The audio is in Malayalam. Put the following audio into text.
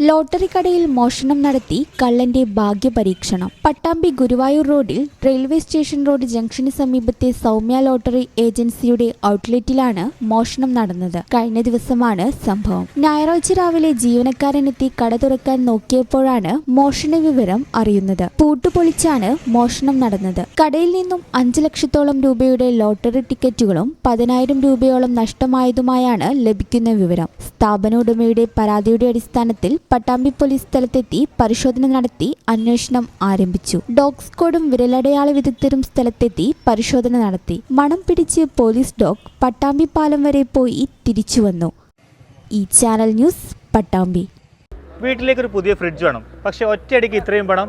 ലോട്ടറി കടയിൽ മോഷണം നടത്തി കള്ളന്റെ ഭാഗ്യപരീക്ഷണം. പട്ടാമ്പി ഗുരുവായൂർ റോഡിൽ റെയിൽവേ സ്റ്റേഷൻ റോഡ് ജംഗ്ഷന് സമീപത്തെ സൗമ്യ ലോട്ടറി ഏജൻസിയുടെ ഔട്ട്ലെറ്റിലാണ് മോഷണം നടന്നത്. കഴിഞ്ഞ ദിവസമാണ് സംഭവം. ഞായറാഴ്ച രാവിലെ ജീവനക്കാരനെത്തി കട തുറക്കാൻ നോക്കിയപ്പോഴാണ് മോഷണ വിവരം അറിയുന്നത്. പൂട്ടുപൊളിച്ചാണ് മോഷണം നടന്നത്. കടയിൽ നിന്നും അഞ്ചു ലക്ഷത്തോളം രൂപയുടെ ലോട്ടറി ടിക്കറ്റുകളും പതിനായിരം രൂപയോളം നഷ്ടമായതുമായാണ് ലഭിക്കുന്ന വിവരം. സ്ഥാപന ഉടമയുടെ പരാതിയുടെ അടിസ്ഥാനത്തിൽ പട്ടാമ്പി പോലീസ് സ്ഥലത്തെത്തി പരിശോധന നടത്തി അന്വേഷണം ആരംഭിച്ചു. ഡോഗ് സ്ക്വാഡും വിരലടയാള വിദഗ്ധരും സ്ഥലത്തെത്തി പരിശോധന നടത്തി. മണം പിടിച്ച് പോലീസ് ഡോഗ് പട്ടാമ്പി പാലം വരെ പോയി തിരിച്ചു വന്നു. ഈ ചാനൽ ന്യൂസ് പട്ടാമ്പി. വീട്ടിലേക്ക് ഒരു പുതിയ ഫ്രിഡ്ജ് വേണം. പക്ഷേ ഒറ്റയടിക്ക് ഇത്രയും പണം